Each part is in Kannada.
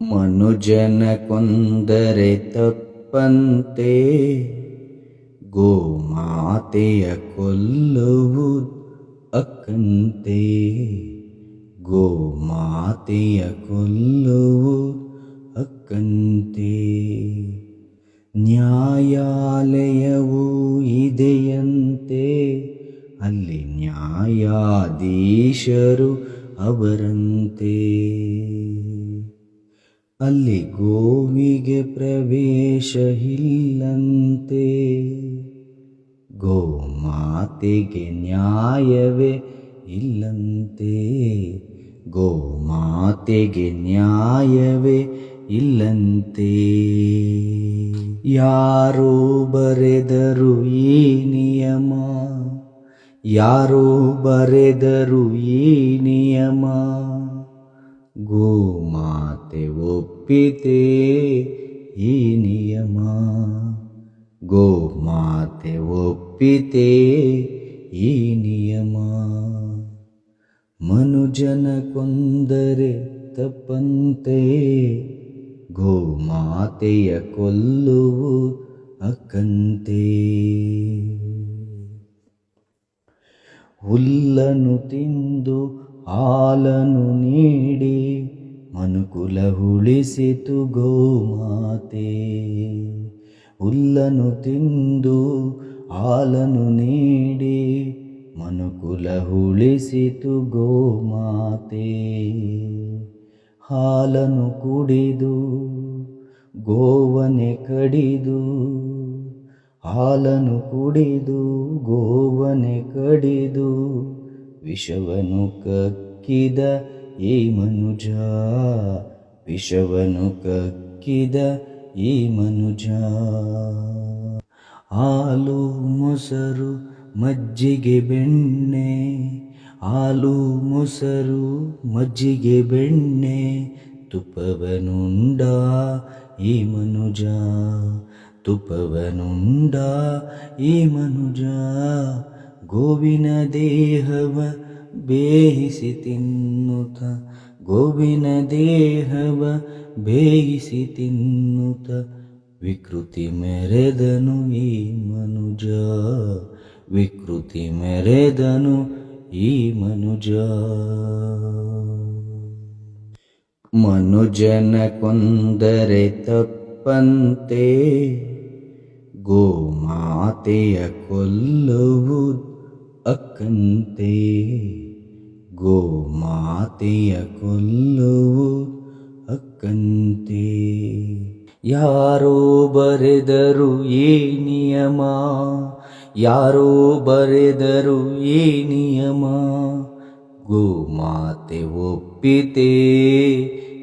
ಮನುಜನ ಕೊಂದರೆ ತಪ್ಪಂತೆ ಗೋಮಾತೆಯ ಕೊಲ್ಲುವುದು ಅಕ್ಕಂತೆ ಗೋಮಾತೆಯ ಕೊಲ್ಲುವು ಅಕ್ಕಂತೆ ನ್ಯಾಯಾಲಯವು ಇದೆಯಂತೆ ಅಲ್ಲಿ ನ್ಯಾಯಾಧೀಶರು ಅವರಂತೆ. ಅಲ್ಲಿ ಗೋವಿಗೆ ಪ್ರವೇಶ ಇಲ್ಲಂತೆ ಗೋಮಾತೆಗೆ ನ್ಯಾಯವೇ ಇಲ್ಲಂತೆ. ಗೋಮಾತೆಗೆ ನ್ಯಾಯವೇ ಇಲ್ಲಂತೆ. ಯಾರೋ ಬರೆದರು ಈ ನಿಯಮ? ಯಾರೋ ಬರೆದರು ಈ ನಿಯಮ? ಗೋಮಾತೆ ಒಪ್ಪಿತೆ ಈ ನಿಯಮ. ಗೋಮಾತೆ ಒಪ್ಪಿತೆ ಈ ನಿಯಮ. ಮನುಜನ ಕೊಂದರೆ ತಪ್ಪಂತೆ. ಗೋಮಾತೆಯ ಕೊಲ್ಲುವು ಅಕ್ಕಂತೆ. ಹುಲ್ಲನ್ನು ತಿಂದು ಹಾಲನ್ನು ನೀಡಿ ಮನುಕುಲ ಉಳಿಸಿತು ಗೋಮಾತೆ. ಹುಲ್ಲನು ತಿಂದು ಹಾಲನು ನೀಡಿ ಮನುಕುಲ ಉಳಿಸಿತು ಗೋಮಾತೆ. ಹಾಲನು ಕುಡಿದು ಗೋವನೆ ಕಡಿದು ಹಾಲನು ಕುಡಿದು ಗೋವನೆ ಕಡಿದು ವಿಷವನ್ನು ಕಕ್ಕಿದ ಈ ಮನುಜ. ವಿಷವನು ಕಕ್ಕಿದ ಈ ಮನುಜ. ಹಾಲು ಮೊಸರು ಮಜ್ಜಿಗೆ ಬೆಣ್ಣೆ. ಹಾಲು ಮೊಸರು ಮಜ್ಜಿಗೆ ಬೆಣ್ಣೆ. ತುಪ್ಪವನುಂಡ ಈ ಮನುಜ. ತುಪ್ಪವನುಂಡ ಈ ಮನುಜ. ಗೋವಿನ ದೇಹವ ಬೇಯಿಸಿ ತಿನ್ನುತ್ತ ಗೋವಿನ ದೇಹವ ಬೇಯಿಸಿ ತಿನ್ನುತ್ತ ವಿಕೃತಿ ಮೆರೆದನು ಈ ಮನುಜ, ವಿಕೃತಿ ಮೆರೆದನು ಈ ಮನುಜ. ಮನುಜನ ಕೊಂದರೆ ತಪ್ಪಂತೆ, ಗೋಮಾತೆಯ ಕೊಲ್ಲುವುದು ಅಕ್ಕಂತೆ ಗೋಮಾತೆಯ ಕೊಲ್ಲುವು ಅಕ್ಕಂತೆ. ಯಾರೋ ಬರೆದರು ಏ ನಿಯಮ, ಯಾರೋ ಬರೆದರು ಏ ನಿಯಮ, ಗೋಮಾತೆ ಒಪ್ಪಿತೆ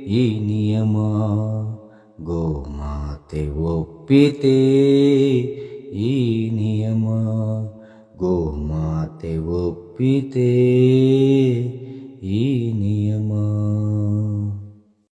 ಈ ನಿಯಮ, ಗೋಮಾತೆ ಒಪ್ಪಿತೆ ಈ ನಿಯಮ. ಗೋಮಾತೆ ಒಪ್ಪಿತೆ ಈ ನಿಯಮ